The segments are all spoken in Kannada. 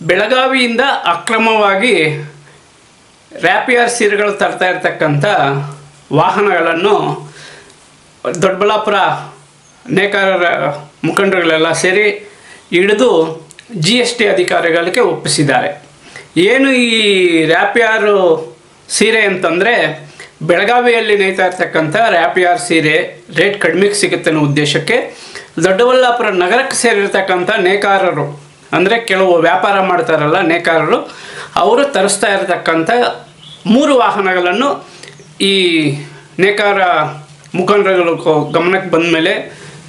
ಬೆಳಗಾವಿಯಿಂದ ಅಕ್ರಮವಾಗಿ ರ್ಯಾಪಿಯರ್ ಸೀರೆಗಳು ತರ್ತಾ ಇರ್ತಕ್ಕಂಥ ವಾಹನಗಳನ್ನು ದೊಡ್ಡಬಳ್ಳಾಪುರ ನೇಕಾರರ ಮುಖಂಡರುಗಳೆಲ್ಲ ಸೇರಿ ಹಿಡಿದು ಜಿ ಎಸ್ ಟಿ ಅಧಿಕಾರಿಗಳಿಗೆ ಒಪ್ಪಿಸಿದ್ದಾರೆ. ಏನು ಈ ರ್ಯಾಪಿಯಾರು ಸೀರೆ ಅಂತಂದರೆ ಬೆಳಗಾವಿಯಲ್ಲಿ ನೇಯ್ತಾ ಇರ್ತಕ್ಕಂಥ ರ್ಯಾಪಿಯಾರ್ ಸೀರೆ ರೇಟ್ ಕಡಿಮೆಗೆ ಸಿಗುತ್ತೆ ಅನ್ನೋ ಉದ್ದೇಶಕ್ಕೆ ದೊಡ್ಡಬಳ್ಳಾಪುರ ನಗರಕ್ಕೆ ಸೇರಿರ್ತಕ್ಕಂಥ ನೇಕಾರರು ಅಂದರೆ ಕೆಲವು ವ್ಯಾಪಾರ ಮಾಡ್ತಾರಲ್ಲ ನೇಕಾರರು, ಅವರು ತರಿಸ್ತಾ ಇರತಕ್ಕಂಥ ಮೂರು ವಾಹನಗಳನ್ನು ಈ ನೇಕಾರ ಮುಖಂಡರುಗಳು ಗಮನಕ್ಕೆ ಬಂದ ಮೇಲೆ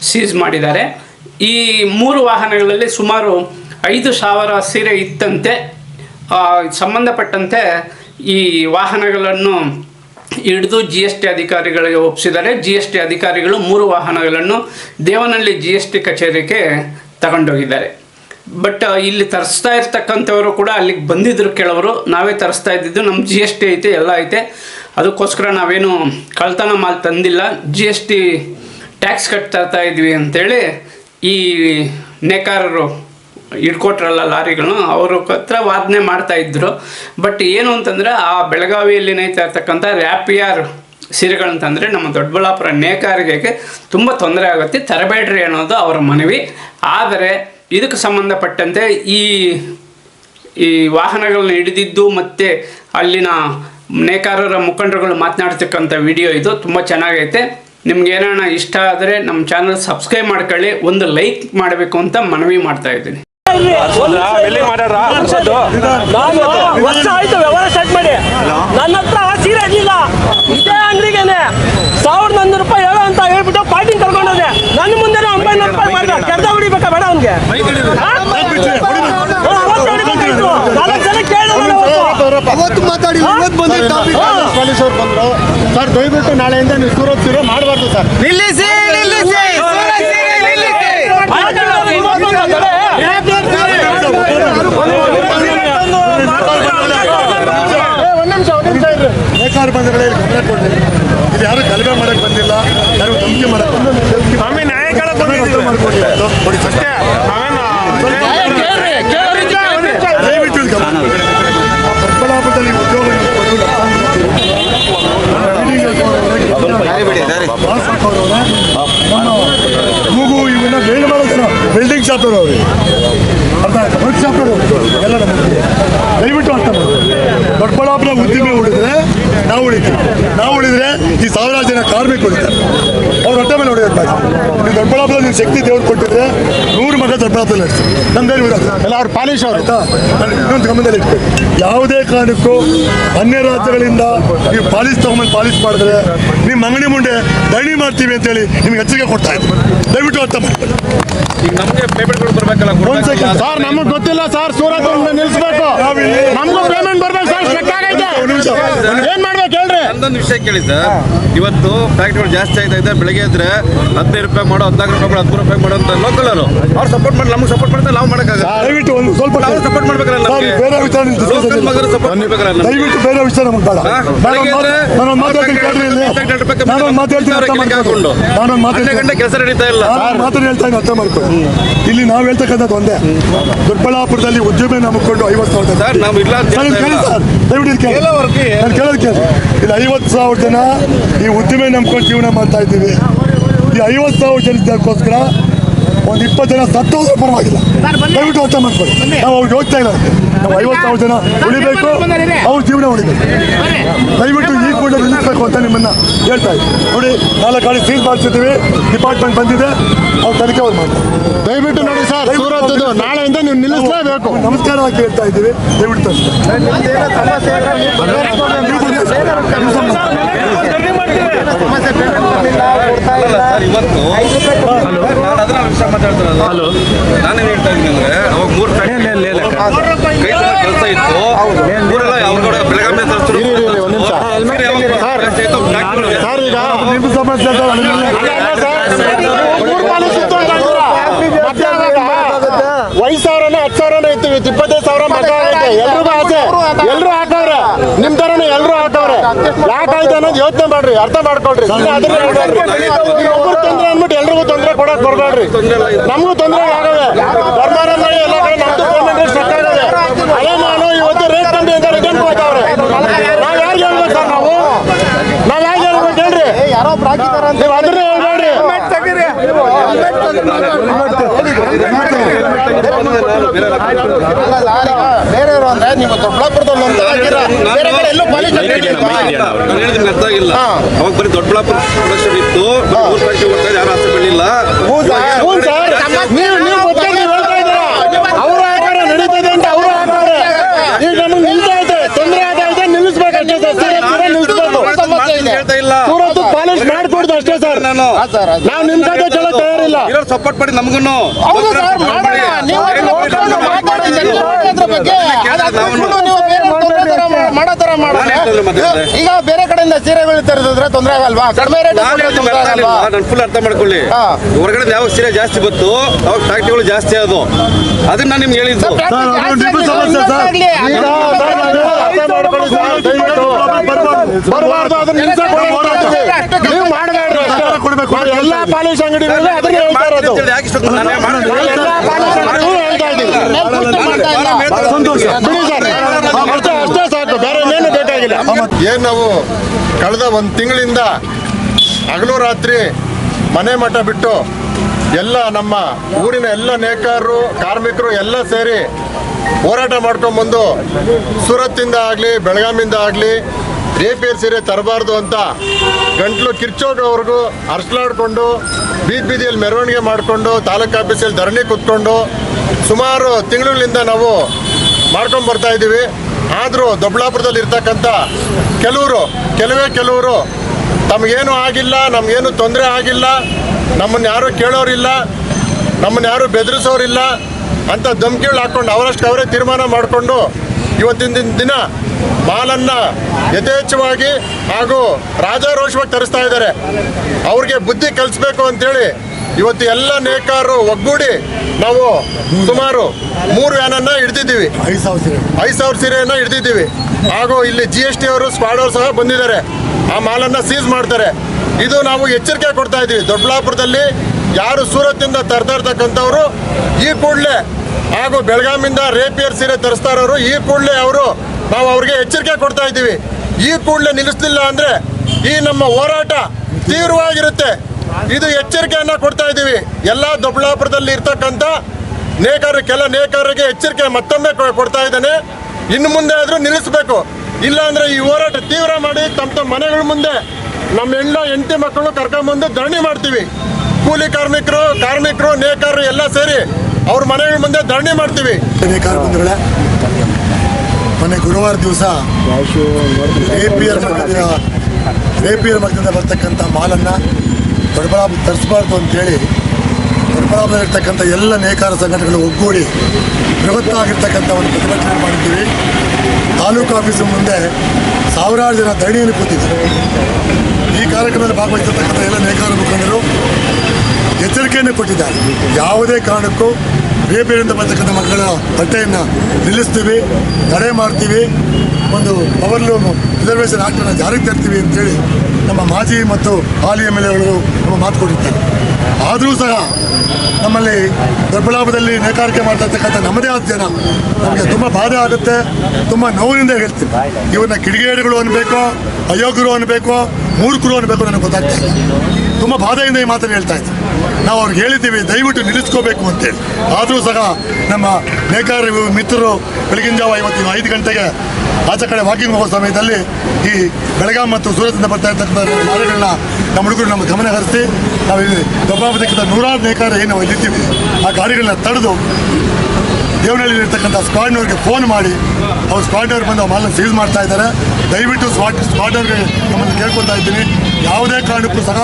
ಸೀಸ್ ಮಾಡಿದ್ದಾರೆ. ಈ ಮೂರು ವಾಹನಗಳಲ್ಲಿ ಸುಮಾರು ಐದು ಸಾವಿರ ಸೀರೆ ಇತ್ತಂತೆ. ಸಂಬಂಧಪಟ್ಟಂತೆ ಈ ವಾಹನಗಳನ್ನು ಹಿಡಿದು ಜಿ ಎಸ್ ಟಿ ಅಧಿಕಾರಿಗಳಿಗೆ ಒಪ್ಪಿಸಿದ್ದಾರೆ ಜಿ ಎಸ್ ಟಿ ಅಧಿಕಾರಿಗಳು ಮೂರು ವಾಹನಗಳನ್ನು ದೇವನಹಳ್ಳಿ ಜಿ ಎಸ್ ಟಿ ಕಚೇರಿಗೆ ತಗೊಂಡೋಗಿದ್ದಾರೆ. ಬಟ್ ಇಲ್ಲಿ ತರಿಸ್ತಾ ಇರ್ತಕ್ಕಂಥವರು ಕೂಡ ಅಲ್ಲಿಗೆ ಬಂದಿದ್ರು ಕೆಲವರು. ನಾವೇ ತರಿಸ್ತಾ ಇದ್ದಿದ್ದು ನಮ್ಮ ಜಿ ಎಸ್ ಟಿ ಐತೆ, ಎಲ್ಲ ಐತೆ. ಅದಕ್ಕೋಸ್ಕರ ನಾವೇನು ಕಳ್ತನ ಮಾಲ್ ತಂದಿಲ್ಲ. ಜಿ ಎಸ್ ಟಿ ಟ್ಯಾಕ್ಸ್ ಕಟ್ತಾ ಇದ್ವಿ ಅಂತೇಳಿ ಈ ನೇಕಾರರು ಇಟ್ಕೊಟ್ರಲ್ಲ ಲಾರಿಗಳನ್ನ ಅವ್ರ ಹತ್ರ ವಾದನೆ ಮಾಡ್ತಾ ಇದ್ರು. ಬಟ್ ಏನು ಅಂತಂದ್ರೆ ಆ ಬೆಳಗಾವಿಯಲ್ಲಿ ನೇಯ್ತಾ ಇರ್ತಕ್ಕಂಥ ರ್ಯಾಪಿಯಾರ್ ಸೀರೆಗಳಂತಂದರೆ ನಮ್ಮ ದೊಡ್ಡಬಳ್ಳಾಪುರ ನೇಕಾರಿಗೆ ತುಂಬ ತೊಂದರೆ ಆಗುತ್ತೆ. ತರಬೇಡ್ರಿ ಅನ್ನೋದು ಅವರ ಮನವಿ. ಆದರೆ ಇದಕ್ಕೆ ಸಂಬಂಧಪಟ್ಟಂತೆ ಈ ಈ ವಾಹನಗಳನ್ನ ಹಿಡಿದಿದ್ದು ಮತ್ತು ಅಲ್ಲಿನ ನೇಕಾರರ ಮುಖಂಡರುಗಳು ಮಾತನಾಡ್ತಕ್ಕಂಥ ವಿಡಿಯೋ ಇದು. ತುಂಬ ಚೆನ್ನಾಗೈತೆ. ನಿಮ್ಗೆ ಏನಾರ ಇಷ್ಟ ಆದರೆ ನಮ್ಮ ಚಾನಲ್ ಸಬ್ಸ್ಕ್ರೈಬ್ ಮಾಡ್ಕೊಳ್ಳಿ. ಒಂದು ಲೈಕ್ ಮಾಡಬೇಕು ಅಂತ ಮನವಿ ಮಾಡ್ತಾ ಇದ್ದೀನಿ. ಎಲ್ಲಿ ಮಾಡ್ಯಾರ? ಹೊಸದು? ನಾನು ವರ್ಷ ಆಯ್ತು ವ್ಯವಹಾರ ಸ್ಟಾರ್ಟ್ ಮಾಡಿ. ನನ್ನ ಹತ್ರ ಆ ಸೀರೆ ಇರ್ಲಿಲ್ಲ ಇದೇ ಅಂಗಡಿಗೆನೆ ಸಾವಿರದ ಒಂದೂರು ರೂಪಾಯಿ ಹೇಳೋ ಅಂತ ಹೇಳ್ಬಿಟ್ಟು ಪಾರ್ಟಿ ಕರ್ಕೊಂಡೋದೆ ನನ್ನ ಮುಂದೆ ಒಂಬೈನೂರು ರೂಪಾಯಿ ಮಾಡಿದ ಕೆಡ್ದ ಹೊಡಿಬೇಕಾ ಬೇಡ ಅವ್ನಿಗೆ ನಾಲ್ಕು ಜನ ಕೇಳಿದ್ರು ಅವತ್ತು ಮಾತಾಡಿ ಇವತ್ತು ಬಂದ್ರೆ ಟಾಪಿಕ್ ಪೊಲೀಸ್ ಅವ್ರು ಬಂದ್ರು. ಸರ್ ದಯವಿಟ್ಟು ನಾಳೆಯಿಂದ ನೀವು ಸೂರತ್ ಸೀರೆ ಮಾಡಬಾರ್ದು ಸರ್. ನಿಲ್ಲಿಸಿ ಒಂದ್ ನಿಮಿಷ ಒಂದ್ ನಿಮಿಷ ಇರ್ರಿ ನೇಕಾರ ಬಂದ್ರೆ ಇಲ್ಲಿ ಗಮನ ಕೊಡ್ರಿ ಇಲ್ಲಿ ಯಾರು ಗಲಭೆ ಮಾಡಕ್ ಬಂದಿಲ್ಲ ಯಾರು ಧಮಕಿ ಮಾಡಕ್ ಬಂದಿಲ್ಲ ಸ್ವಾಮಿ ನ್ಯಾಯ ಕೇಳಕ್ ಬಂದಿದ್ದೀವಿ ಮಾಡ್ಕೊಡಿ ಆಯ್ತು? ಕೊಡಿ ಸರ್. ಅಷ್ಟೇ ನಾವೇನು ದಯವಿಟ್ಟು ಇಲ್ಲಿ ಗಮನ ಕೊಡಿ. ದೊಡ್ಡಬಳ್ಳಾಪುರದಲ್ಲಿ ಉದ್ಯೋಗ ಕೊಟ್ಟು ಮೂಗು ಇವನ್ನ ಬೇಗ ಮಾಡೋದು ಬಿಲ್ಡಿಂಗ್ ಶಾಪ್ ಅವರು ಅರ್ಥ ಆಯ್ತಾ ವರ್ಕ್ ಶಾಪ್ ಎಲ್ಲ ನಮ್ಮದು. ದಯವಿಟ್ಟು ಅರ್ಥ ಮಾಡಿ ದೊಡ್ಡಬಳ್ಳಾಪುರ ಉದ್ದಿಮೆ ಉಳಿದ್ರೆ ನಾವು ಉಳಿತೀವಿ ನಾವು ಉಳಿದ್ರೆ ಈ ಸಾವಿರಾರು ಜನ ಕಾರ್ಮಿಕರು ಉಳಿತಾರೆ ಹೊಟ್ಟೆ ನೀವು ದೊಡ್ಡಬಳ್ಳಾಪುರ ನೀವು ಶಕ್ತಿ ದೇವ್ರು ಕೊಟ್ಟಿದ್ರೆ ನೂರು ಮಗ ದೊಡ್ಡಬಳ್ಳಾಪುರ ವಿರೋಧ ಎಲ್ಲ ಅವ್ರು ಪಾಲಿಶ್ ಅವ್ರು. ಆಯ್ತಾ? ಇನ್ನೊಂದು ಗಮನದಲ್ಲಿ ಇಟ್ಬೇಕು ಯಾವುದೇ ಕಾರಣಕ್ಕೂ ಅನ್ಯ ರಾಜ್ಯಗಳಿಂದ ನೀವು ಪಾಲಿಸ್ ತಗೊಂಬಂದು ಪಾಲಿಸ್ ಮಾಡಿದ್ರೆ ನಿಮ್ಮ ಅಂಗಡಿ ಮುಂದೆ ದಣಿ ಮಾಡ್ತೀವಿ ಅಂತೇಳಿ ನಿಮ್ಗೆ ಎಚ್ಚರಿಕೆ ಕೊಡ್ತಾ ಇದ್ರು ದಯವಿಟ್ಟು ಅರ್ಥ ಮಾಡ್ಕೊಳ್ಳಿ. ಈಗ ನಮಗೆ ಪೇಮೆಂಟ್ಗಳು ಬರ್ಬೇಕಲ್ಲ ಒಂದ್ ಸರ್ ನಮಗೆ ಗೊತ್ತಿಲ್ಲ ಸರ್ ಸೂರತ್ ನಿಲ್ಸ್ಬೇಕು. ನಮಗೂ ಪೇಮೆಂಟ್ ಬರ್ಬೇಕು ಸರ್ ಏನ್ ಮಾಡ್ಬೇಕು ಹೇಳ್ರಿ. ಒಂದೊಂದು ವಿಷಯ ಕೇಳಿ ಸರ್. ಇವತ್ತು ಫ್ಯಾಕ್ಟ್ರಿಗಳು ಜಾಸ್ತಿ ಆಯ್ತಾ ಇದೆ. ಬೆಳಗ್ಗೆ ಇದ್ರೆ ಹದಿನೈದು ರೂಪಾಯಿ ಮಾಡೋ ಹದಿನಾಲ್ಕು ರೂಪಾಯಿ ಮಾಡೋ ಹತ್ತು ರೂಪಾಯಿ ಮಾಡೋ ಅಂತ ಲೋಕಲ್ ಅವರು. ಅವ್ರು ಸಪೋರ್ಟ್ ಮಾಡಿ ನಮ್ಗೆ ಸಪೋರ್ಟ್ ಮಾಡ್ತಾರೆ ನಾವು ಮಾಡೋಕ್ಕಾಗಲ್ಲ. ದಯವಿಟ್ಟು ಒಂದು ಸ್ವಲ್ಪ ನಾವು ಸಪೋರ್ಟ್ ಮಾಡ್ಬೇಕಲ್ಲ ನಮಗೆ. ಬೇರೆ ವಿಚಾರ ಲೋಕಲ್ ಮಗರು ಸಪೋರ್ಟ್ ಮಾಡ್ಬೇಕಲ್ಲ ದಯವಿಟ್ಟು ಬೇರೆ ವಿಚಾರ ನಮ್ಗೆ ಬೇಡ. ನಾನು ನಾನೊಂದು ಬೆಳಗ್ಗೆ ಮಾತು- ಎದ್ರೆ ನಾನೊಂದು ಮಾತು ಹೇಳ್ತೀನಿ ಕೇಳ್ರಿ ನಾನೊಂದು ಹೇಳ್ತೀನಿ ಅರ್ಥ ಕ್ಲಿಕ್ ನಾನು ಹಾಕೊಂಡು. ನಾನೊಂದು ಮಾತು ಗಂಟೆ ಕೆಲಸ ನಡೀತಾ ಇಲ್ಲ ನಾನು ಮಾತನ್ನ ಹೇಳ್ತಾ ಇದ್ದೀನಿ ಅರ್ಥ ಮಾಡ್ಕೊಳ್ಳಿ ಇಲ್ಲಿ ನಾವು ಹೇಳ್ತಕ್ಕಂಥದ್ದು ಒಂದೇ. ದೊಡ್ಡಬಳ್ಳಾಪುರದಲ್ಲಿ ಉದ್ಯಮ ನಂಬಿಕೊಂಡು ಐವತ್ತು ಸಾವಿರ ಸರ್ ನಾವು ಇಲ್ಲ ಹೇಳ್ತಾ ಕೇಳಿ. ಸರ್ ದಯವಿಟ್ಟು ಇಲ್ಲಿ ಕೇಳಿ. ನಾನು ಕೇಳೋದು ಕೇಳಿ. ಇಲ್ಲಿ ಐವತ್ತು ಸಾವಿರ ಜನ ಈ ಉದ್ಯಮ ನಂಬ್ಕೊಂಡು ಜೀವನ ಮಾಡ್ತಾ ಇದ್ದೀವಿ. ಈ ಐವತ್ತು ಸಾವಿರ ಜನಕ್ಕೋಸ್ಕರ ಒಂದು ಇಪ್ಪತ್ತು ಜನ ಸತ್ತೋದ್ರೂ ಪರವಾಗಿಲ್ಲ. ದಯವಿಟ್ಟು ಅರ್ಥ ಮಾಡ್ಕೊಳ್ಳಿ. ನಾವು ಅವ್ರಿಗೆ ಹೋಗ್ತಾ ಇಲ್ಲ ನಾವು ಐವತ್ತು ಸಾವಿರ ಜನ ಉಳಿಬೇಕು. ಅವ್ರ ಜೀವನ ಉಳಿಬೇಕು. ದಯವಿಟ್ಟು ಈ ಕೂಡ ನಿಲ್ಲಿಸಬೇಕು ಅಂತ ನಿಮ್ಮನ್ನ ಹೇಳ್ತಾ ಇದ್ದೀವಿ ನೋಡಿ ನಾಲ್ಕು ಗಾಡಿ ಸೀಲ್ ಮಾಡ್ತಿದ್ದೀವಿ ಡಿಪಾರ್ಟ್ಮೆಂಟ್ ಬಂದಿದೆ. ಅವ್ರು ತನಿಖೆ ಅವ್ರು ಮಾಡ್ತಾರೆ. ದಯವಿಟ್ಟು ನೋಡಿ ಸರ್ ಸೂರತ್ತದು ನಾಳೆಯಿಂದ ನೀವು ನಿಲ್ಲಿಸಲೇಬೇಕು. ನಮಸ್ಕಾರ ಹೇಳ್ತಾ ಇದ್ದೀವಿ. ದಯವಿಟ್ಟು ಸರ್ ಇವತ್ತು ನಾನು ಅದನ್ನ ವಿಷಯ ಮಾತಾಡ್ತಾರಲ್ಲ ನಾನೇನು ಹೇಳ್ತಾ ಇದ್ದೀನಿ ಅಂದ್ರೆ ಅವಾಗ ಮೂರು ಕೆಲಸ ಇತ್ತು. ಬೆಳಗಾವಿ ತರಿಸ್ತಾರೆ ಸರ್ ಈಗ ನಿಮ್ಮ ಸಮಸ್ಯೆ ಐದು ಹತ್ತು ಸಾವಿರನ ಇತ್ತು ಇಪ್ಪತ್ತೈದು ಸಾವಿರ ಮಟ್ಟ ಆಗೈತೆ ಎಲ್ರಿಗೂ ಆಸೆ. ಯಾಕಾಯ್ತು ಯೋಚನೆ ಮಾಡ್ರಿ ಅರ್ಥ ಮಾಡ್ಕೊಳ್ರಿ ಒಬ್ಬರು ತೊಂದ್ರೆ ಅಂದ್ಬಿಟ್ಟು ಎಲ್ರಿಗೂ ತೊಂದರೆ ಕೊಡಕ್ ಬರ್ಬೇಡ್ರಿ ನಮಗೂ ತೊಂದರೆ ಆಗವೆ ಬರ್ಬಾರ ಮಾಡಿ ಎಲ್ಲ ಕಡೆ ನಮ್ದು ಗೌರ್ಮೆಂಟ್ ಸರ್ಕಾರ ಇದೆ ನಾನು ಇವತ್ತು ರೇಟ್ ಕಂಡು ನಾವು ಹೇಳ್ಬೇಡ್ರಿ ಬೇರೆಯವರು ಅಂದ್ರೆ ನೀವು ದೊಡ್ಡಬಳ್ಳಾಪುರದಲ್ಲಿ ಒಂದು ಹಾಕಿರ ಬೇರೆ ಕಡೆ ಎಲ್ಲೂ ಪಾಲಿಶ್ ನಾನು ಹೇಳಿದ ನಿಮ್ಗೆ ಅರ್ಥ ಆಗಿಲ್ಲ ಹಾ. ಅವಾಗ ಬರೀ ದೊಡ್ಡಬಳ್ಳಾಪುರ ಪ್ರೊಡಕ್ಷನ್ ಇತ್ತು. ಮೂರು ಫ್ಯಾಕ್ಟ್ರಿ ಹೋಗ್ತಾ ಯಾರು ಆಸೆ ಬೀಳಿಲ್ಲ ನೀವು ಗೊತ್ತಾಗಿ ನೀವು ಹೇಳ್ತಾ ಇದ್ದೀರಾ ಅವರು ಆಕಾರ ನಡೀತದೆ ಅಂತ ಅವರು ಆಕಾರ ಈಗ ನಮಗೆ ನಿಲ್ತಾ ಇದೆ ತೊಂದರೆ ಆಗ್ತಾ ಇದೆ ನಿಲ್ಲಿಸ್ಬೇಕು ಅಷ್ಟೇ ಸರ್ ಸೂರತ್ ಪೂರ ನಿಲ್ಲಿಸ್ಬೇಕು ಸಮಸ್ಯೆ ಇದೆ ಹೇಳ್ತಾ ಇಲ್ಲ ಸೂರತ್ ಪಾಲಿಶ್ ಮಾಡ್ಕೊಡ್ದು ಅಷ್ಟೇ ಸರ್ ನಾನು ನಾವು ನಿಮ್ ಜೊತೆ ತಯಾರಿಲ್ಲ. ಸಪೋರ್ಟ್ ಮಾಡಿ ನಮಗೂನು. ಹೌದು ಸರ್ ಮಾಡೋಣ. ನೀವು ಅದನ್ನ ನೋಡ್ಕೊಂಡು ಮಾತಾಡಿ ಜನ ಅದ್ರ ಬಗ್ಗೆ. ಅದು ಅದ್ ಬಿಟ್ಬಿಟ್ಟು ನೀವು ಬೇರೆ ತೊಂದ್ರೆ ತರ ಮಾ- ಮಾಡೋ ತರ ಮಾಡೋಣ. ಈಗ ಬೇರೆ ಕಡೆಯಿಂದ ಸೀರೆಗಳು ತರಿದ್ರೆ ತೊಂದರೆ ಆಗಲ್ವಾ? ಕಡಿಮೆ ರೇಟ್ ತೊಂದರೆ ಆಗಲ್ವಾ? ನಾನು ಫುಲ್ ಅರ್ಥ ಮಾಡ್ಕೊಳ್ಳಿ. ಹಾ. ಹೊರಗಡೆ ಯಾವಾಗ ಸೀರೆ ಜಾಸ್ತಿ ಬಂತು ಅವಾಗ ಫ್ಯಾಕ್ಟ್ರಿಗಳು ಜಾಸ್ತಿ ಅದು ಅದನ್ನ ನಾನು ನಿಮ್ಗೆ ಹೇಳಿದ್ದು. Sir, sir. ಅರ್ಥ ಮಾಡ್ಕೊಳ್ಳಿ ಸರ್, ದಯವಿಟ್ಟು ಬರ್ಬಾರ್ದು. ಅದನ್ನ ನಿಲ್ಸಕ್ಕೆ. ನೀವು ಮಾಡಬೇಡ್ರಿ ಸರ್ಕಾರ ಕೊಡ್ಬೇಕು. ನಾವು ಎಲ್ಲಾ ಪಾಲಿಶ್ ಅಂಗಡಿ ಅದಕ್ಕೆ ಹೇಳ್ತಾ ಇರೋದು. ಯಾಕೆ ಇಷ್ಟೊತ್ತು ನಾನು ಮಾಡ್ತೀನಿ. ಎಲ್ಲಾ ಪಾಲಿಶ್ ಅಂಗಡಿಗಳು ಹೇಳ್ತಾ ಇದ್ದೀವಿ ಸಂತೋಷ. ಬಿಡಿ ಸರ್. ಅಷ್ಟೇ ಅಷ್ಟೇ ಸಾಕು. ಬೇರೆ ಏನು ಬೇಕಾಗಿಲ್ಲ. ಏನು ನಾವು ಕಳೆದ ಒಂದು ತಿಂಗಳಿಂದ ಹಗಲು ರಾತ್ರಿ ಮನೆ ಮಠ ಬಿಟ್ಟು ಎಲ್ಲ ನಮ್ಮ ಊರಿನ ಎಲ್ಲ ನೇಕಾರರು ಕಾರ್ಮಿಕರು ಎಲ್ಲ ಸೇರಿ ಹೋರಾಟ ಮಾಡ್ಕೊಂಡ್ಬಂದು ಸೂರತ್ತಿಂದ ಆಗಲಿ ಬೆಳಗಾಮಿಂದ ಆಗಲಿ ರೇಪಿಯರ್ ಸೀರೆ ತರಬಾರ್ದು ಅಂತ ಗಂಟ್ಲು ಕಿರ್ಚೋಗೋವರೆಗೂ ಅರ್ಸಲಾಡ್ಕೊಂಡು ಬೀದಿ ಬೀದಿಯಲ್ಲಿ ಮೆರವಣಿಗೆ ಮಾಡಿಕೊಂಡು ತಾಲೂಕು ಆಫೀಸಲ್ಲಿ ಧರಣಿ ಕೂತ್ಕೊಂಡು ಸುಮಾರು ತಿಂಗಳುಗಳಿಂದ ನಾವು ಮಾಡ್ಕೊಂಡು ಬರ್ತಾ ಇದ್ದೀವಿ. ಆದರೂ ದೊಡ್ಡಬಳ್ಳಾಪುರದಲ್ಲಿ ಇರ್ತಕ್ಕಂಥ ಕೆಲವರು, ಕೆಲವೇ ಕೆಲವರು ತಮಗೇನು ಆಗಿಲ್ಲ, ನಮಗೇನು ತೊಂದರೆ ಆಗಿಲ್ಲ, ನಮ್ಮನ್ನು ಯಾರು ಕೇಳೋರಿಲ್ಲ, ನಮ್ಮನ್ನು ಯಾರು ಬೆದರಿಸೋರಿಲ್ಲ ಅಂತ ಧಮ್ಕಿಗಳು ಹಾಕ್ಕೊಂಡು ಅವರಷ್ಟು ಅವರೇ ತೀರ್ಮಾನ ಮಾಡಿಕೊಂಡು ಇವತ್ತಿನ ದಿನ ಮಾಲನ್ನು ಯಥೇಚ್ಛವಾಗಿ ಹಾಗೂ ರಾಜಾರೋಷವಾಗಿ ತರಿಸ್ತಾ ಇದ್ದಾರೆ. ಅವ್ರಿಗೆ ಬುದ್ಧಿ ಕಲಿಸ್ಬೇಕು ಅಂತೇಳಿ ಇವತ್ತು ಎಲ್ಲ ನೇಕಾರರು ಒಗ್ಗೂಡಿ ನಾವು ಸುಮಾರು ಮೂರು ವ್ಯಾನನ್ನ ಹಿಡ್ದಿದ್ದೀವಿ. ಐದು ಸಾವಿರ ಸೀರೆ. ಐದು ಸಾವಿರ ಸೀರೆಯನ್ನು ಹಿಡಿದಿದ್ದೀವಿ. ಹಾಗೂ ಇಲ್ಲಿ ಜಿ ಎಸ್ ಟಿ ಅವರು ಸ್ಕ್ವಾಡ್ ಅವರು ಸಹ ಬಂದಿದ್ದಾರೆ. ಆ ಮಾಲನ್ನ ಸೀಸ್ ಮಾಡ್ತಾರೆ. ಇದು ನಾವು ಎಚ್ಚರಿಕೆ ಕೊಡ್ತಾ ಇದ್ದೀವಿ. ದೊಡ್ಡಬಳ್ಳಾಪುರದಲ್ಲಿ ಯಾರು ಸೂರತ್ತಿಂದ ತರ್ತಾ ಇರ್ತಕ್ಕಂಥವ್ರು ಈ ಕೂಡಲೇ ಹಾಗೂ ಬೆಳಗಾಮಿಂದ ರೇಪಿಯರ್ ಸೀರೆ ತರಿಸ್ತಾ ಇರೋರು ಈ ಕೂಡಲೇ ಅವರು ನಾವು ಅವ್ರಿಗೆ ಎಚ್ಚರಿಕೆ ಕೊಡ್ತಾ ಇದ್ದೀವಿ. ಈ ಕೂಡಲೇ ನಿಲ್ಲಿಸ್ಲಿಲ್ಲ ಅಂದರೆ ಈ ನಮ್ಮ ಹೋರಾಟ ತೀವ್ರವಾಗಿರುತ್ತೆ. ಇದು ಎಚ್ಚರಿಕೆಯನ್ನು ಕೊಡ್ತಾ ಇದ್ದೀವಿ. ಎಲ್ಲ ದೊಡ್ಡಬಳ್ಳಾಪುರದಲ್ಲಿ ಇರ್ತಕ್ಕಂಥ ನೇಕಾರ, ಕೆಲ ನೇಕಾರರಿಗೆ ಎಚ್ಚರಿಕೆ ಮತ್ತೊಮ್ಮೆ ಕೊಡ್ತಾ ಇದ್ದೇನೆ. ಇನ್ನು ಮುಂದೆ ಆದರೂ ನಿಲ್ಲಿಸಬೇಕು. ಇಲ್ಲಾಂದರೆ ಈ ಹೋರಾಟ ತೀವ್ರ ಮಾಡಿ ತಮ್ಮ ತಮ್ಮ ಮನೆಗಳ ಮುಂದೆ ನಮ್ಮ ಹೆಣ್ಣ, ಹೆಂಡತಿ ಮಕ್ಕಳು ಕರ್ಕೊಂಬಂದು ಧರಣಿ ಮಾಡ್ತೀವಿ. ಕೂಲಿ ಕಾರ್ಮಿಕರು ಕಾರ್ಮಿಕರು, ನೇಕಾರರು ಎಲ್ಲ ಸೇರಿ ಅವ್ರ ಮನೆಗಳ ಮುಂದೆ ಧರಣಿ ಮಾಡ್ತೀವಿ. ನೇಕಾರ ಬಂಧುಗಳೇ ಮೊನ್ನೆ ಗುರುವಾರ ದಿವಸ ರೇಪಿಯರ್ ಮಠದಿಂದ ಮಠದಿಂದ ಬರ್ತಕ್ಕಂಥ ಮಾಲನ್ನು ದೊಡ್ಡಬಳ್ಳಾಪುರ ತರಿಸಬಾರ್ದು ಅಂತೇಳಿ ದೊಡ್ಡಬಳ್ಳಾಪುರದಲ್ಲಿರ್ತಕ್ಕಂಥ ಎಲ್ಲ ನೇಕಾರ ಸಂಘಟನೆಗಳು ಒಗ್ಗೂಡಿ ಬೃಹತ್ತಾಗಿರ್ತಕ್ಕಂಥ ಒಂದು ಪ್ರತಿಭಟನೆ ಮಾಡಿದ್ದೀವಿ. ತಾಲೂಕು ಆಫೀಸ್ ಮುಂದೆ ಸಾವಿರಾರು ಜನ ಧರಣಿಯಲ್ಲಿ ಕೂತಿದ್ದಾರೆ ಈ ಕಾರ್ಯಕ್ರಮದಲ್ಲಿ ಭಾಗವಹಿಸಿರ್ತಕ್ಕಂಥ ಎಲ್ಲ ನೇಕಾರ ಮುಖಂಡರು ಎಚ್ಚರಿಕೆಯನ್ನು ಕೊಟ್ಟಿದ್ದಾರೆ. ಯಾವುದೇ ಕಾರಣಕ್ಕೂ ಬೇರೆ ಬೇರೆಯಿಂದ ಬರ್ತಕ್ಕಂಥ ಮಕ್ಕಳ ಬಟ್ಟೆಯನ್ನು ನಿಲ್ಲಿಸ್ತೀವಿ, ತಡೆ ಮಾಡ್ತೀವಿ. ಒಂದು ಪವರ್ ಲೋನು ರಿಸರ್ವೇಷನ್ ಆಕ್ಟನ್ನು ಜಾರಿಗೆ ತರ್ತೀವಿ ಅಂತೇಳಿ ನಮ್ಮ ಮಾಜಿ ಮತ್ತು ಹಾಲಿ ಎಂ ಎಲ್ ಎಗಳು ನಮ್ಮ ಮಾತು ಕೊಟ್ಟಿದ್ದಾರೆ. ಆದರೂ ಸಹ ನಮ್ಮಲ್ಲಿ ದೊಡ್ಡಬಳ್ಳಾಪುರದಲ್ಲಿ ನೇಕಾರಿಕೆ ಮಾಡ್ತಾ ಇರ್ತಕ್ಕಂಥ ನಮ್ಮದೇ ಆದ ಜನ ನಮಗೆ ತುಂಬ ಬಾಧೆ ಆಗುತ್ತೆ, ತುಂಬ ನೋವಿನಿಂದ ಹೇಳ್ತೀವಿ ಇವನ್ನ ಕಿಡಿಗೇಡಿಗಳು ಅನ್ಬೇಕೋ, ಅಯೋಗ್ಯರು ಅನ್ಬೇಕೋ, ಮೂರ್ಖರು ಅನ್ಬೇಕು ನನಗೆ ಗೊತ್ತಾಗ್ತಾ ಇಲ್ಲ. ತುಂಬ ಬಾಧೆಯಿಂದ ಈ ಮಾತನ್ನು ಹೇಳ್ತಾ ಇದ್ದೆ ನಾವು ಅವ್ರಿಗೆ ಹೇಳಿದ್ದೀವಿ, ದಯವಿಟ್ಟು ನಿಲ್ಲಿಸ್ಕೋಬೇಕು ಅಂತೇಳಿ. ಆದರೂ ಸಹ ನಮ್ಮ ನೇಕಾರ ಮಿತ್ರರು ಬೆಳಗಿನ ಜಾವ ಇವತ್ತಿನ ಐದು ಗಂಟೆಗೆ ಆಚೆ ಕಡೆ ವಾಕಿಂಗ್ ಹೋಗೋ ಸಮಯದಲ್ಲಿ ಈ ಬೆಳಗಾಂ ಮತ್ತು ಸೂರತ್ನಿಂದ ಬರ್ತಾ ಇರ್ತಕ್ಕಂಥ ಮಾರ್ಗಗಳನ್ನ ನಮ್ಮ ಹುಡುಗರು ನಮ್ಮ ಗಮನ ಹರಿಸಿ ನಾವು ಇಲ್ಲಿ ದೊಡ್ಡಬಳ್ಳಾಪುರಕ್ಕಿಂತ ನೂರಾರು ನೇಕಾರ ಏನು ನಾವು ಇಲ್ಲಿದ್ದೀವಿ ಆ ಗಾಡಿಗಳನ್ನ ತಡೆದು ದೇವನಹಳ್ಳಿಲಿರ್ತಕ್ಕಂಥ ಸ್ಕ್ವಾಡ್ನವ್ರಿಗೆ ಫೋನ್ ಮಾಡಿ, ಅವ್ರು ಸ್ಕ್ವಾಡ್ನವ್ರು ಬಂದು ಮಾಲನ್ನು ಸೀಸ್ ಮಾಡ್ತಾ ಇದ್ದಾರೆ. ದಯವಿಟ್ಟು ಸ್ಕ್ವಾಡ್ ಸ್ಕ್ವಾಡ್ನವ್ರಿಗೆ ನಮ್ಮನ್ನು ಕೇಳ್ಕೊತಾ ಇದ್ದೀನಿ. ಯಾವುದೇ ಕಾರಣಕ್ಕೂ ಸಹ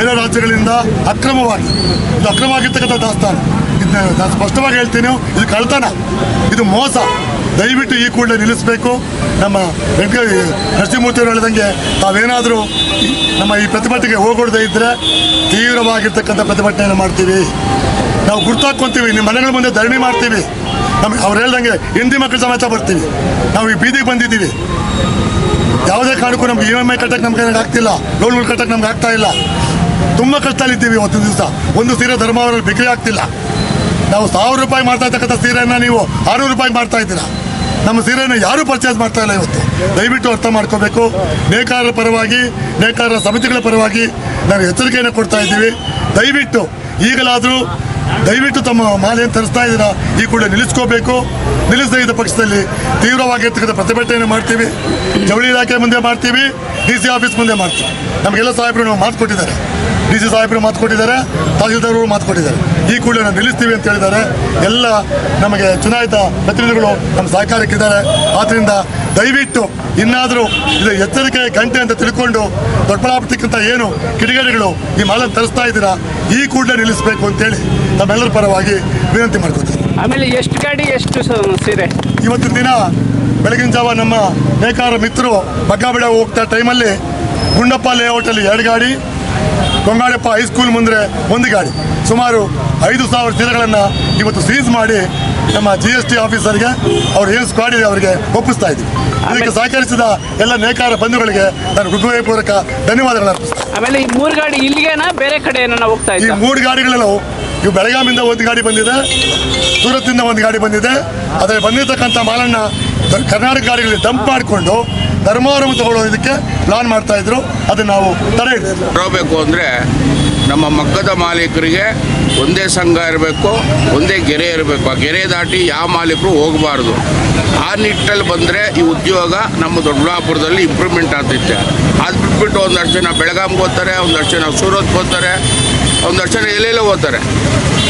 ಬೇರೆ ರಾಜ್ಯಗಳಿಂದ ಅಕ್ರಮವಾಗಿ, ಇದು ಅಕ್ರಮವಾಗಿರ್ತಕ್ಕಂಥ ದಾಸ್ತಾನು. ಇದನ್ನ ನಾನು ಸ್ಪಷ್ಟವಾಗಿ ಹೇಳ್ತೀನಿ, ಇದು ಕಳ್ತನ ಇದು ಮೋಸ. ದಯವಿಟ್ಟು ಈ ಕೂಡಲೇ ನಿಲ್ಲಿಸಬೇಕು. ನಮ್ಮ ವೆಂಕಟ ನರಸಿಂಹಮೂರ್ತಿಯವರು ಹೇಳಿದಂಗೆ ತಾವೇನಾದರೂ ನಮ್ಮ ಈ ಪ್ರತಿಭಟನೆಗೆ ಹೋಗೋಡದೇ ಇದ್ದರೆ ತೀವ್ರವಾಗಿರ್ತಕ್ಕಂಥ ಪ್ರತಿಭಟನೆಯನ್ನು ಮಾಡ್ತೀವಿ. ನಾವು ಗುರ್ತಾಕೊಂತೀವಿ ನಿಮ್ಮ ಮನೆಗಳ ಮುಂದೆ ಧರಣಿ ಮಾಡ್ತೀವಿ. ನಮ್ಗೆ ಅವ್ರು ಹೇಳ್ದಂಗೆ ಹಿಂದಿ ಮಕ್ಕಳ ಸಮೇತ ಬರ್ತೀವಿ. ನಾವು ಈ ಬೀದಿಗೆ ಬಂದಿದ್ದೀವಿ. ಯಾವುದೇ ಕಾರಣಕ್ಕೂ ನಮ್ಗೆ ಇ ಎಂ ಐ ಕಟ್ಟಕ್ಕೆ ನಮ್ಗೆ ಆಗ್ತಿಲ್ಲ ಲೋನ್ಗಳು ಕಟ್ಟಕ್ಕೆ ನಮ್ಗೆ ಆಗ್ತಾ ಇಲ್ಲ. ತುಂಬ ಕಷ್ಟದಲ್ಲಿದ್ದೀವಿ ಇವತ್ತಿನ ದಿವಸ. ಒಂದು ಸೀರೆ ಧರ್ಮಾವರಲ್ಲಿ ಬಿಕ್ರಿ ಆಗ್ತಿಲ್ಲ. ನಾವು ಸಾವಿರ ರೂಪಾಯಿ ಮಾಡ್ತಾ ಇರ್ತಕ್ಕಂಥ ಸೀರೆಯನ್ನು ನೀವು ಆರುನೂರು ರೂಪಾಯಿ ಮಾಡ್ತಾ ಇದ್ದೀರಾ? ನಮ್ಮ ಸೀರೆಯನ್ನು ಯಾರೂ ಪರ್ಚೇಸ್ ಮಾಡ್ತಾ ಇಲ್ಲ ಇವತ್ತು. ದಯವಿಟ್ಟು ಅರ್ಥ ಮಾಡ್ಕೋಬೇಕು. ನೇಕಾರರ ಪರವಾಗಿ ನೇಕಾರರ ಸಮಿತಿಗಳ ಪರವಾಗಿ ನಾವು ಎಚ್ಚರಿಕೆಯನ್ನು ಕೊಡ್ತಾ ಇದ್ದೀವಿ. ದಯವಿಟ್ಟು ಈಗಲಾದರೂ ದಯವಿಟ್ಟು ತಮ್ಮ ಮಾಲೆಯನ್ನು ತರಿಸ್ತಾ ಇದ್ದೀರಾ? ಈ ಕೂಡ ನಿಲ್ಲಿಸ್ಕೋಬೇಕು. ನಿಲ್ಲಿಸದೇ ಇದ್ದ ಪಕ್ಷದಲ್ಲಿ ತೀವ್ರವಾಗಿರ್ತಕ್ಕಂಥ ಪ್ರತಿಭಟನೆಯನ್ನು ಮಾಡ್ತೀವಿ. ಜವಳಿ ಇಲಾಖೆ ಮುಂದೆ ಮಾಡ್ತೀವಿ. ಡಿ ಸಿ ಆಫೀಸ್ ಮುಂದೆ ಮಾಡ್ತೀವಿ. ನಮಗೆಲ್ಲ ಸಾಹೇಬರು ನಾವು ಮಾತು ಕೊಟ್ಟಿದ್ದಾರೆ. ಡಿ ಸಿ ಸಾಹೇಬರು ಮಾತು ಕೊಟ್ಟಿದ್ದಾರೆ ತಹಸೀಲ್ದಾರ್ ಅವರು ಮಾತು ಕೊಟ್ಟಿದ್ದಾರೆ ಈ ಕೂಡಲೇ ನಾವು ನಿಲ್ಲಿಸ್ತೀವಿ ಅಂತ ಹೇಳಿದ್ದಾರೆ. ಎಲ್ಲ ನಮಗೆ ಚುನಾಯಿತ ಪ್ರತಿನಿಧಿಗಳು ನಮ್ಮ ಸಹಕಾರಕ್ಕಿದ್ದಾರೆ. ಆದ್ದರಿಂದ ದಯವಿಟ್ಟು ಇನ್ನಾದರೂ ಇದು ಎಚ್ಚರಿಕೆ ಗಂಟೆ ಅಂತ ತಿಳ್ಕೊಂಡು ದೊಡ್ಡಬಳ್ಳಾಪುರಕ್ಕಿಂತ ಏನು ಕಿಡಿಗೇಡಿಗಳು ಈ ಮಾಲನ್ನು ತರಿಸ್ತಾ ಇದ್ದೀರಾ ಈ ಕೂಡಲೇ ನಿಲ್ಲಿಸಬೇಕು ಅಂತೇಳಿ ನಮ್ಮೆಲ್ಲರ ಪರವಾಗಿ ವಿನಂತಿ ಮಾಡ್ಕೊತೀವಿ ಆಮೇಲೆ ಎಷ್ಟು ಗಾಡಿ ಎಷ್ಟು ಸೀರೆ? ಇವತ್ತಿನ ದಿನ ಬೆಳಗಿನ ಜಾವ ನಮ್ಮ ನೇಕಾರ ಮಿತ್ರರು ಬಗ್ಗಾಬಿಡ ಹೋಗ್ತಾ ಟೈಮಲ್ಲಿ ಗುಂಡಪ್ಪ ಲೇಔಟಲ್ಲಿ ಎರಡು ಗಾಡಿ ಕೊಂಗಾಳಪ್ಪ ಹೈಸ್ಕೂಲ್ ಮುಂದೆ ಒಂದು ಗಾಡಿ. ಸುಮಾರು ಐದು ಸಾವಿರ ಚೀಲಗಳನ್ನು ಇವತ್ತು ಸೀಸ್ ಮಾಡಿ ನಮ್ಮ ಜಿ ಎಸ್ ಟಿ ಆಫೀಸರ್ಗೆ ಅವ್ರು ಏನು ಸ್ಕ್ವಾಡ್ ಇದೆ ಅವರಿಗೆ ಒಪ್ಪಿಸ್ತಾ ಇದ್ದೀವಿ ಇದಕ್ಕೆ ಸಹಕರಿಸಿದ ಎಲ್ಲ ನೇಕಾರ ಬಂಧುಗಳಿಗೆ ನಾನು ಹೃದಯಪೂರ್ವಕ ಧನ್ಯವಾದಗಳನ್ನು ಅರ್ಪಿಸ್ತೀನಿ. ಆಮೇಲೆ ಈ ಮೂರು ಗಾಡಿ ಇಲ್ಲಿಗೆನಾ ಬೇರೆ ಕಡೆ ಹೋಗ್ತಾ ಈ ಮೂರು ಗಾಡಿಗಳೆಲ್ಲ ಇವು ಬೆಳಗಾಮಿಂದ ಒಂದು ಗಾಡಿ ಬಂದಿದೆ ಸೂರತ್ತಿಂದ ಒಂದು ಗಾಡಿ ಬಂದಿದೆ. ಅದರಲ್ಲಿ ಬಂದಿರತಕ್ಕಂಥ ಮಾಲನ್ನ ಕರ್ನಾಟಕ ಗಾಡಿಗಳಲ್ಲಿ ಡಂಪ್ ಮಾಡಿಕೊಂಡು ಧರ್ಮವರಂ ತಗೊಳ್ಳೋದಕ್ಕೆ ಪ್ಲಾನ್ ಮಾಡ್ತಾ ಇದ್ರು. ಅದನ್ನ ನಾವು ತಡೆ ಬರಬೇಕು ಅಂದರೆ ನಮ್ಮ ಮಗ್ಗದ ಮಾಲೀಕರಿಗೆ ಒಂದೇ ಸಂಘ ಇರಬೇಕು, ಒಂದೇ ಗೆರೆ ಇರಬೇಕು. ಆ ಗೆರೆ ದಾಟಿ ಯಾವ ಮಾಲೀಕರು ಹೋಗಬಾರ್ದು. ಆ ನಿಟ್ಟಲ್ಲಿ ಬಂದರೆ ಈ ಉದ್ಯೋಗ ನಮ್ಮ ದೊಡ್ಡಬಳ್ಳಾಪುರದಲ್ಲಿ ಇಂಪ್ರೂವ್ಮೆಂಟ್ ಆಗ್ತೈತೆ. ಅದು ಬಿಟ್ಬಿಟ್ಟು ಒಂದಷ್ಟು ಜನ ಬೆಳಗಾಂಗೆ ಹೋಗ್ತಾರೆ ಒಂದಷ್ಟು ಜನ ಸೂರತ್ಗೆ ಹೋಗ್ತಾರೆ ಒಂದಷ್ಟು ಜನ ಎಲ್ಲೆಲ್ಲೋ ಹೋಗ್ತಾರೆ.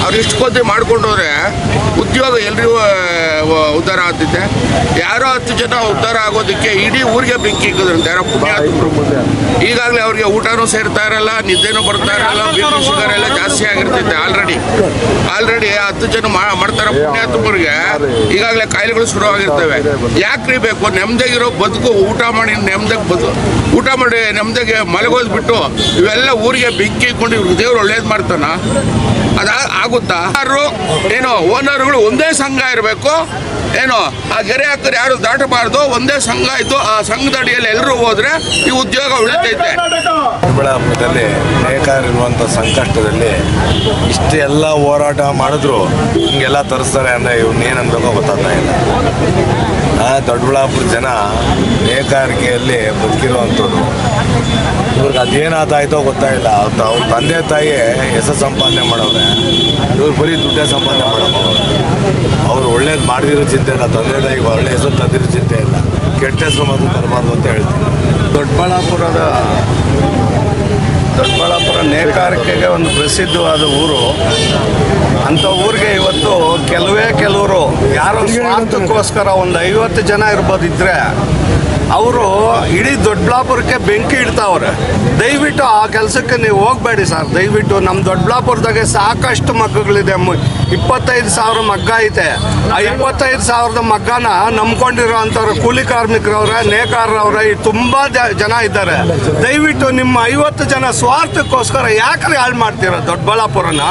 ಅವ್ರು ಇಷ್ಟು ಕೊದ್ದಿ ಮಾಡ್ಕೊಂಡವ್ರೆ ಉದ್ಯೋಗ ಎಲ್ರಿಗೂ ಉದ್ಧಾರ ಆಗ್ತಿದೆ. ಯಾರೋ ಹತ್ತು ಜನ ಉದ್ಧಾರ ಆಗೋದಕ್ಕೆ ಇಡೀ ಊರಿಗೆ ಬೆಂಕಿ ಇಕ್ಕಿದ್ರಂತೆ ಯಾರೋ ಪುಣ್ಯ ಈಗಾಗಲೇ ಅವ್ರಿಗೆ ಊಟನೂ ಸೇರ್ತಾ ಇರಲ್ಲ ನಿದ್ದೆನೂ ಬರ್ತಾ ಇರಲ್ಲ ಬಿ ಪಿ ಶುಗರ್ ಎಲ್ಲ ಜಾಸ್ತಿ ಆಗಿರ್ತೈತೆ ಆಲ್ರೆಡಿ ಆಲ್ರೆಡಿ ಹತ್ತು ಜನ ಮಾಡ್ತಾರೆ ಮಾಡ್ತಾರೆ ಪುಣ್ಯಾತ್ಮರಿಗೆ ಈಗಾಗಲೇ ಕಾಯಿಲೆಗಳು ಶುರುವಾಗಿರ್ತವೆ ಯಾಕ್ರಿ ಬೇಕು ನೆಮ್ಮದಿಗಿರೋ ಬದುಕು ಊಟ ಮಾಡಿ ನೆಮ್ಮದಿಗೆ ಬದುಕು ಊಟ ಮಾಡಿ ನೆಮ್ಮದಿಗೆ ಮಲಗೋದ್ಬಿಟ್ಟು ಇವೆಲ್ಲ ಊರಿಗೆ ಬೆಂಕಿ ಇಕ್ಕೊಂಡು ಇವ್ರಿಗೆ ದೇವ್ರು ಒಳ್ಳೇದು ಮಾಡ್ತಾನ? ಅದ ಆಗುತ್ತಾ? ಏನು ಓನರ್ಗಳು ಒಂದೇ ಸಂಘ ಇರಬೇಕು. ಏನು, ಆ ಗೆರೆ ಹಾಕಿದ್ರೆ ಯಾರು ದಾಟಬಾರ್ದು, ಒಂದೇ ಸಂಘ ಆಯ್ತು, ಆ ಸಂಘದ ಅಡಿಯಲ್ಲಿ ಎಲ್ಲರೂ ಹೋದ್ರೆ ಈ ಉದ್ಯೋಗ ಉಳಿತೈತೆ. ಚಿಕ್ಕಬಳ್ಳಾಪುರದಲ್ಲಿ ನೇಕಾರಿರುವಂಥ ಸಂಕಷ್ಟದಲ್ಲಿ ಇಷ್ಟೆಲ್ಲ ಹೋರಾಟ ಮಾಡಿದ್ರು, ಹಿಂಗೆಲ್ಲ ತರಿಸ್ತಾರೆ ಅಂದರೆ ಇವ್ನ ಏನು ಅನ್ಬೇಕೋ ಗೊತ್ತಾಗ್ತಾ ಇಲ್ಲ. ಆ ದೊಡ್ಡಬಳ್ಳಾಪುರ ಜನ ನೇಕಾರಿಕೆಯಲ್ಲಿ ಬದುಕಿರುವಂಥವ್ರು. ಇವ್ರಿಗೆ ಅದೇನಾದಾಯ್ತೋ ಗೊತ್ತಾಗಿಲ್ಲ ಅವ್ರ ತಂದೆ ತಾಯಿ ಹೆಸರು ಸಂಪಾದನೆ ಮಾಡೋರೆ ಇವ್ರು ಬರೀ ದುಡ್ಡೇ ಸಂಪಾದನೆ ಮಾಡೋದು ಅವ್ರು ಒಳ್ಳೇದು ಮಾಡಿದಿರೋ ಚಿಂತೆ ಇಲ್ಲ ತಂದೆ ತಾಯಿಗೆ ಒಳ್ಳೆ ಹೆಸರು ತಂದಿರೋ ಚಿಂತೆ ಇಲ್ಲ. ಕೆಟ್ಟ ಹೆಸರು ಮಾತ್ರ ತರಬಾರ್ದು ಅಂತ ಹೇಳ್ತೀನಿ. ದೊಡ್ಡಬಳ್ಳಾಪುರದ ದೊಡ್ಡಬಳ್ಳಾಪುರ ನೇಕಾರಿಕೆಗೆ ಒಂದು ಪ್ರಸಿದ್ಧವಾದ ಊರು. ಅಂಥ ಊರಿಗೆ ಇವತ್ತು ಕೆಲವೇ ಕೆಲವರು ಯಾರೋ ಸ್ವಾರ್ಥಕ್ಕೋಸ್ಕರ ಒಂದು ಐವತ್ತು ಜನ ಇರ್ಬೋದಿದ್ರೆ ಅವರು ಇಡೀ ದೊಡ್ಡಬಳ್ಳಾಪುರಕ್ಕೆ ಬೆಂಕಿ ಇಡ್ತಾವ್ರೆ. ದಯವಿಟ್ಟು ಆ ಕೆಲಸಕ್ಕೆ ನೀವು ಹೋಗಬೇಡಿ ಸರ್ ದಯವಿಟ್ಟು ನಮ್ಮ ದೊಡ್ಡಬಳ್ಳಾಪುರದಾಗೆ ಸಾಕಷ್ಟು ಮಗ್ಗಗಳಿದೆ ಮು- ಇಪ್ಪತ್ತೈದು ಸಾವಿರ ಮಗ್ಗ ಐತೆ. ಆ ಇಪ್ಪತ್ತೈದು ಸಾವಿರದ ಮಗ್ಗನ ನಂಬ್ಕೊಂಡಿರೋ ಕೂಲಿ ಕಾರ್ಮಿಕರವ್ರೆ, ನೇಕಾರರವ್ರೆ ತುಂಬಾ ಜನ ಇದ್ದಾರೆ. ದಯವಿಟ್ಟು ನಿಮ್ಮ ಐವತ್ತು ಜನ ಸ್ವಾರ್ಥಕ್ಕೋಸ್ಕರ ಯಾಕ್ರೆ ಹಾಳು ಮಾಡ್ತೀರ ದೊಡ್ಡಬಳ್ಳಾಪುರನ?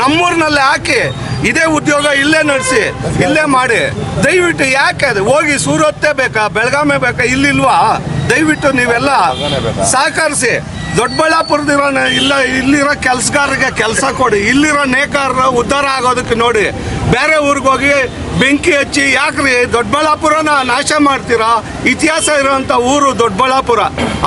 ನಮ್ಮೂರಿನಲ್ಲಿ ಹಾಕಿ, ಇದೇ ಉದ್ಯೋಗ ಇಲ್ಲೇ ನಡೆಸಿ, ಇಲ್ಲೇ ಮಾಡಿ. ದಯವಿಟ್ಟು ಯಾಕೆ ಅದು? ಹೋಗಿ ಸೂರತ್ತೇ ಬೇಕಾ? ಬೆಳಗಾಮೇ ಬೇಕಾ? ಇಲ್ಲಿಲ್ವಾ? ದಯವಿಟ್ಟು ನೀವೆಲ್ಲ ಸಹಕರಿಸಿ. ದೊಡ್ಡಬಳ್ಳಾಪುರದಿರೋ ಇಲ್ಲ, ಇಲ್ಲಿರೋ ಕೆಲಸಗಾರರಿಗೆ ಕೆಲಸ ಕೊಡಿ. ಇಲ್ಲಿರೋ ನೇಕಾರರು ಉದ್ಧಾರ ಆಗೋದಕ್ಕೆ ನೋಡಿ. ಬೇರೆ ಊರಿಗೆ ಹೋಗಿ ಬೆಂಕಿ ಹಚ್ಚಿ ಯಾಕ್ರಿ ದೊಡ್ಡಬಳ್ಳಾಪುರನ ನಾಶ ಮಾಡ್ತೀರಾ? ಇತಿಹಾಸ ಇರೋವಂಥ ಊರು ದೊಡ್ಡಬಳ್ಳಾಪುರ.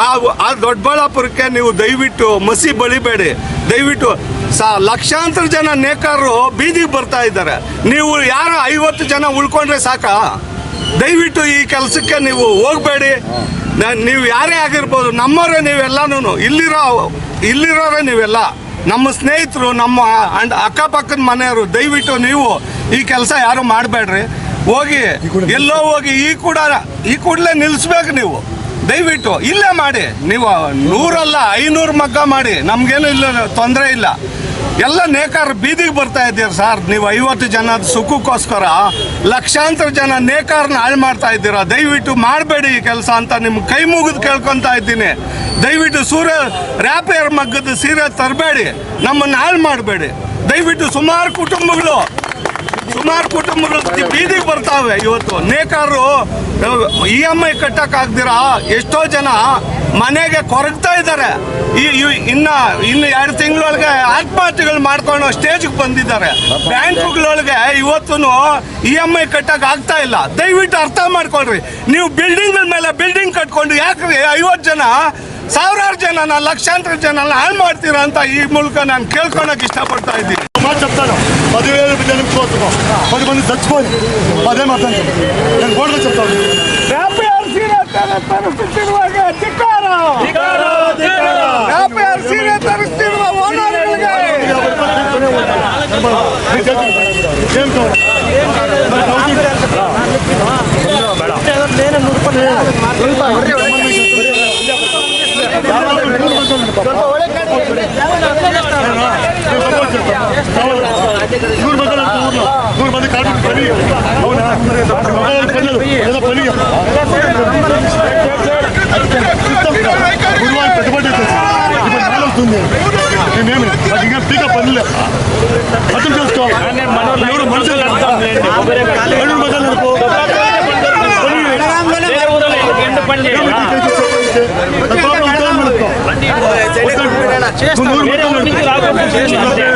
ಆ ಆ ದೊಡ್ಡಬಳ್ಳಾಪುರಕ್ಕೆ ನೀವು ದಯವಿಟ್ಟು ಮಸಿ ಬಳಿಬೇಡಿ. ದಯವಿಟ್ಟು ಸಾ ಲಕ್ಷಾಂತರ ಜನ ನೇಕಾರರು ಬೀದಿಗೆ ಬರ್ತಾ ಇದ್ದಾರೆ. ನೀವು ಯಾರು ಐವತ್ತು ಜನ ಉಳ್ಕೊಂಡ್ರೆ ಸಾಕಾ? ದಯವಿಟ್ಟು ಈ ಕೆಲಸಕ್ಕೆ ನೀವು ಹೋಗಬೇಡಿ. ನೀವು ಯಾರೇ ಆಗಿರ್ಬೋದು, ನಮ್ಮವರೇ ನೀವೆಲ್ಲನೂ ಇಲ್ಲಿರೋ ಇಲ್ಲಿರೋರೇ ನೀವೆಲ್ಲ. ನಮ್ಮ ಸ್ನೇಹಿತರು, ನಮ್ಮ ಅಂಡ್ ಅಕ್ಕಪಕ್ಕದ ಮನೆಯವರು, ದಯವಿಟ್ಟು ನೀವು ಈ ಕೆಲಸ ಯಾರು ಮಾಡಬೇಡ್ರಿ. ಹೋಗಿ, ಎಲ್ಲೋ ಹೋಗಿ, ಈ ಕೂಡ ಈ ಕೂಡಲೇ ನಿಲ್ಲಿಸ್ಬೇಕು ನೀವು. ದಯವಿಟ್ಟು ಇಲ್ಲೇ ಮಾಡಿ. ನೀವು ನೂರಲ್ಲ ಐನೂರು ಮಗ್ಗ ಮಾಡಿ. ನಮ್ಗೇನು ಇಲ್ಲ, ತೊಂದರೆ ಇಲ್ಲ. ಎಲ್ಲ ನೇಕಾರ ಬೀದಿಗೆ ಬರ್ತಾ ಇದ್ದೀರಿ ಸರ್. ನೀವು ಐವತ್ತು ಜನ ಸುಖಕ್ಕೋಸ್ಕರ ಲಕ್ಷಾಂತರ ಜನ ನೇಕಾರನ ಹಾಳು ಮಾಡ್ತಾ ಇದ್ದೀರಾ. ದಯವಿಟ್ಟು ಮಾಡಬೇಡಿ ಈ ಕೆಲಸ ಅಂತ ನಿಮ್ಮ ಕೈ ಮುಗಿದು ಕೇಳ್ಕೊತಾ ಇದ್ದೀನಿ. ದಯವಿಟ್ಟು ಸೂರ್ಯ ರ್ಯಾಪೇರ್ ಮಗ್ಗದ ಸೀರೆ ತರಬೇಡಿ. ನಮ್ಮನ್ನು ಹಾಳು ಮಾಡಬೇಡಿ. ದಯವಿಟ್ಟು ಸುಮಾರು ಕುಟುಂಬಗಳು ಸುಮಾರು ಕುಟುಂಬಗಳು ಬೀದಿಗೆ ಬರ್ತಾವೆ ಇವತ್ತು. ನೇಕಾರರು ಇ ಎಂ ಐ ಕಟ್ಟಕ್ಕಾಗ್ದಿರ? ಎಷ್ಟೋ ಜನ ಮನೆಗೆ ಕೊರಗ್ತಾ ಇದ್ದಾರೆ. ಈ ಇನ್ನ, ಇನ್ನು ಎರಡು ತಿಂಗಳೊಳಗೆ ಆತ್ಮಹತ್ಯೆಗಳು ಮಾಡ್ಕೊಂಡು ಸ್ಟೇಜ್ಗೆ ಬಂದಿದ್ದಾರೆ. ಬ್ಯಾಂಕ್ಗಳೊಳಗೆ ಇವತ್ತು ಇ ಎಂ ಐ ಕಟ್ಟಕ್ ಆಗ್ತಾ ಇಲ್ಲ. ದಯವಿಟ್ಟು ಅರ್ಥ ಮಾಡ್ಕೊಳ್ರಿ. ನೀವು ಬಿಲ್ಡಿಂಗ್ ಮೇಲೆ ಬಿಲ್ಡಿಂಗ್ ಕಟ್ಕೊಂಡು ಯಾಕ್ರಿ ಐವತ್ತು ಜನ, ಸಾವಿರಾರು ಜನ ಲಕ್ಷಾಂತರ ಜನ ಹಾಳು ಮಾಡ್ತೀರಾ ಅಂತ ಈ ಮೂಲಕ ನಾನು ಕೇಳ್ಕೊಳಕ್ ಇಷ್ಟಪಡ್ತಾ ಇದ್ದೀನಿ. పదివేలు జనం కోసం పది మంది చచ్చిపోయి అదే మాట్లాడు నేను గోడగా చెప్తాను. వ్యాపార సీర నూరు మంది ఊర్లో. నూరు మంది కాదు పని అవునా? పనులు ఏదో పని గురువారం పెట్టుబడి ఇప్పుడు మాలవుతుంది నేనేమి? ఇంకా పీక పనులే అర్థం చేసుకో. ఎవరు మనుషులు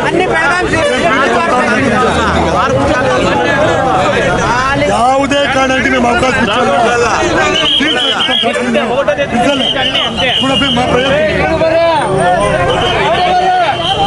అన్ని పెడదాం ಯಾವುದೇ ಕಾರಣಕ್ಕೆ మేము అవకాశం ఇచ్చాము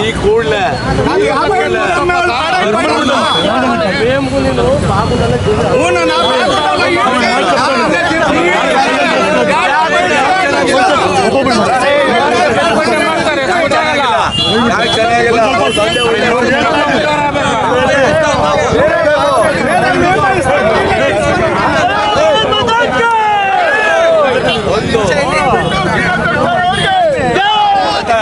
ಈ ಕೂಡಲೇ యాభై